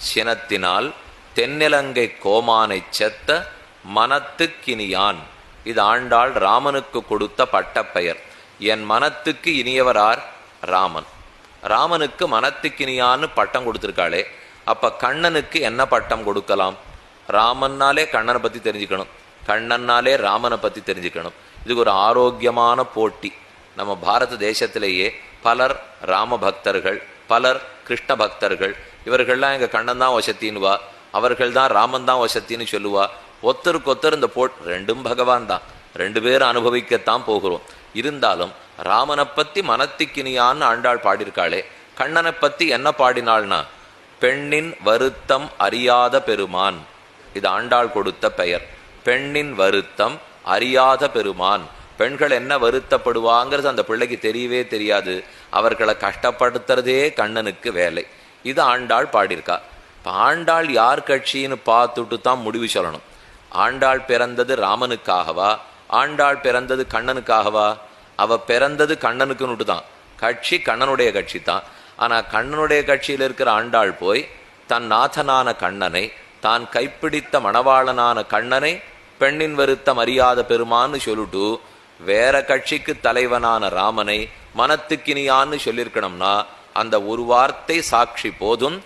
சினத்தினால் தென்னிலங்கை கோமானைச் செத்த மனத்துக்கினியான். இது ஆண்டாள் ராமனுக்கு கொடுத்த பட்டப்பெயர். என் மனத்துக்கு இனியவரார் ராமன். ராமனுக்கு மனத்துக்கினியான்னு பட்டம் கொடுத்துருக்காளே. அப்ப கண்ணனுக்கு என்ன பட்டம் கொடுக்கலாம்? ராமன்னாலே கண்ணனை பத்தி தெரிஞ்சுக்கணும். கண்ணன்னாலே ராமனை பத்தி தெரிஞ்சுக்கணும். இதுக்கு ஒரு ஆரோக்கியமான போட்டி. நம்ம பாரத தேசத்திலேயே பலர் ராம பக்தர்கள் பலர் கிருஷ்ண பக்தர்கள். இவர்கள்லாம் எங்க கண்ணன் தான் வசத்தின்னுவா. அவர்கள் தான் ராமன் தான் வசத்தின்னு சொல்லுவா. ஒத்தருக்கு ஒத்தர் இந்த போட் ரெண்டும் பகவான் தான். ரெண்டு பேரும் அனுபவிக்கத்தான் போகிறோம். இருந்தாலும் ராமனை பற்றி மனத்திக்கினியான்னு ஆண்டாள் பாடியிருக்காளே. கண்ணனை பற்றி என்ன பாடினாள்னா பெண்ணின் வருத்தம் அறியாத பெருமான். இது ஆண்டாள் கொடுத்த பெயர். பெண்ணின் வருத்தம் அறியாத பெருமான். பெண்கள் என்ன வருத்தப்படுவாங்கிறது அந்த பிள்ளைக்கு தெரியவே தெரியாது. அவர்களை கஷ்டப்படுத்துறதே கண்ணனுக்கு வேலை. இது ஆண்டாள் பாடியிருக்கா. இப்போ ஆண்டாள் யார் கட்சின்னு பார்த்துட்டு தான் முடிவு சொல்லணும். ஆண்டாள் பிறந்தது ராமனுக்காகவா? ஆண்டாள் பிறந்தது கண்ணனுக்காகவா? அவ பிறந்தது கண்ணனுக்குன்னுட்டு தான் கட்சி கண்ணனுடைய கட்சி தான் ஆனால் கண்ணனுடைய கட்சியில் இருக்கிற ஆண்டாள் போய் தன் நாதனான கண்ணனை தான் கைப்பிடித்த மணவாளனான கண்ணனை பெண்ணின் வருத்தம் அறியாத பெருமான்னு சொல்லிட்டு வேற கட்சிக்கு தலைவனான ராமனை மனத்துக்கினியான்னு சொல்லியிருக்கணும்னா அந்த ஒரு வார்த்தை சாட்சி போதும்.